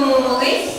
молись.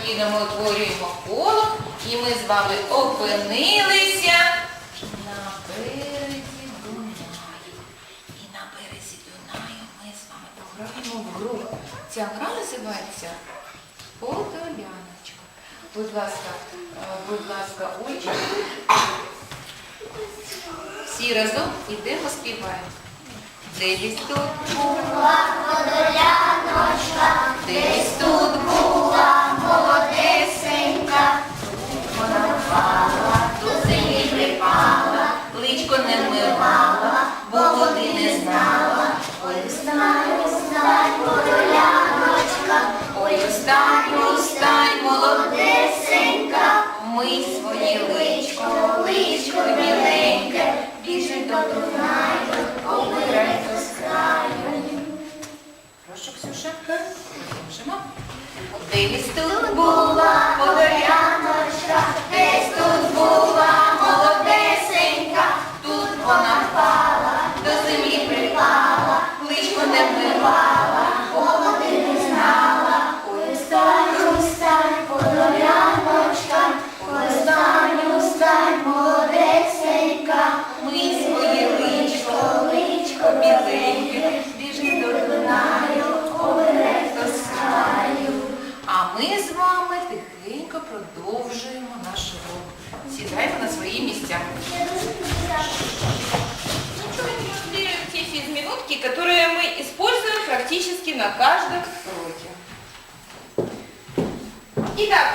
Спокійно ми утворюємо коло і ми з вами опинилися на березі Дунаю. І на березі Дунаю ми з вами пограємо в гру. Ця гра називається Подоляночка. Будь ласка, е, будь ласка, очі. Всі разом йдемо, співаємо. Десь тут була подоляночка, десь тут була молодесенька, вона впала, до землі припала, личко не вмивала. Запишемо. Один стиль. Сідаємо на свои места. Ничего свої місця. Те физминутки, которые мы используем практически на каждом уроке. Итак,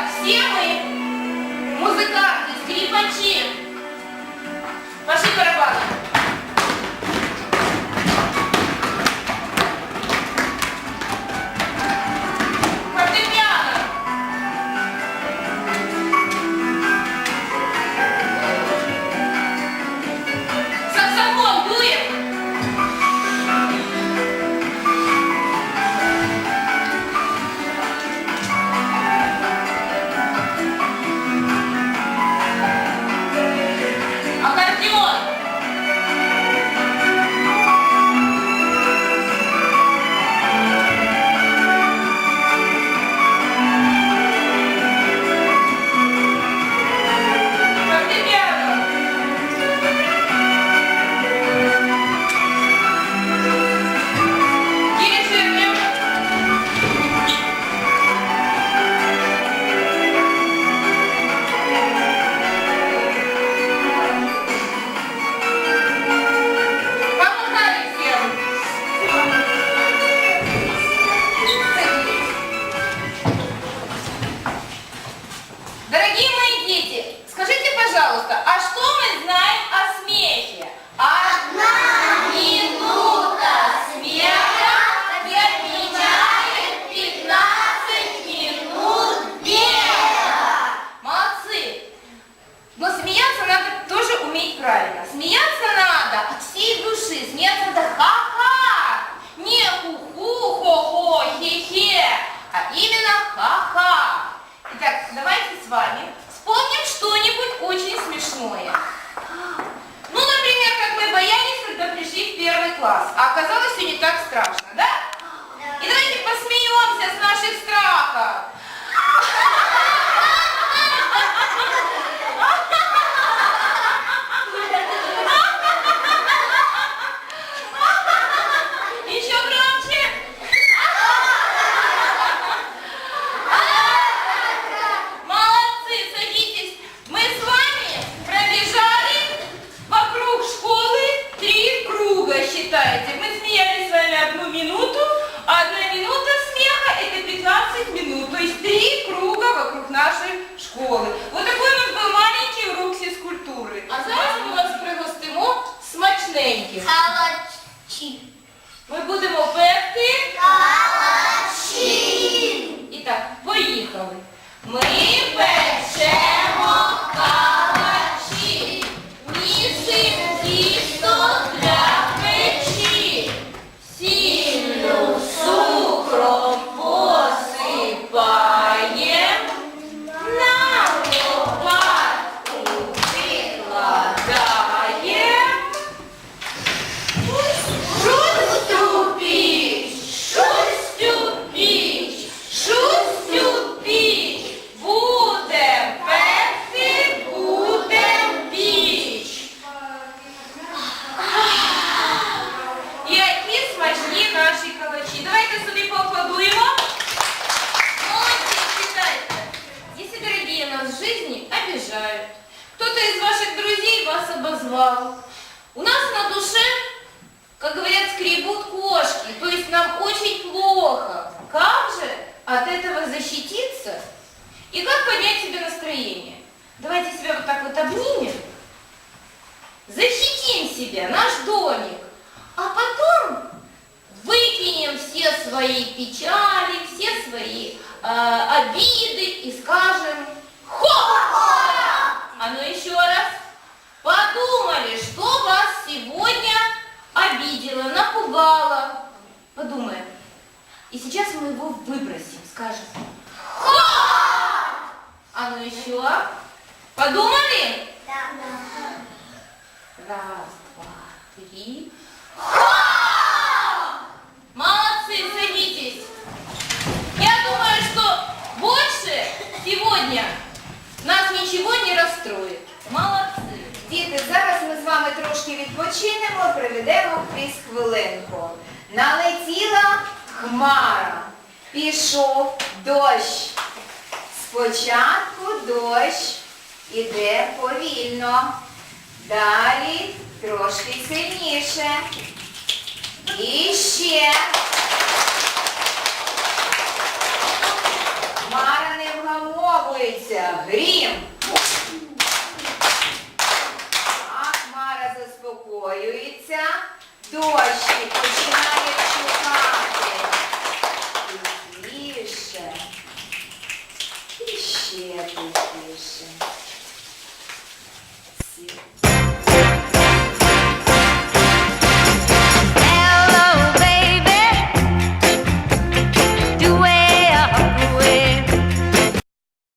Так, всі ми музиканти, скріпачі. Ваші strauss школи. Вот такой у нас был маленький урок фізкультури. А зараз ми вас пригостимо смачненьких. Калачі. Ми будемо пекти. Калачі. І так, поїхали. Ми пекти. Обиды и скажем «Хо!» А ну еще раз. Подумали, что вас сегодня обидело, напугало. Подумаем. И сейчас мы его выбросим, скажем «Ха!» А ну еще. Подумали? Раз, два, три. Ха! Молодцы, сегодня нас ничего не расстроит. Молодцы. Діти, зараз ми з вами трошки відпочинемо, проведемо крізь хвилинку. Налетіла хмара, пішов дощ. Спочатку дощ іде повільно, далі трошки сильніше. І duas, e continuar.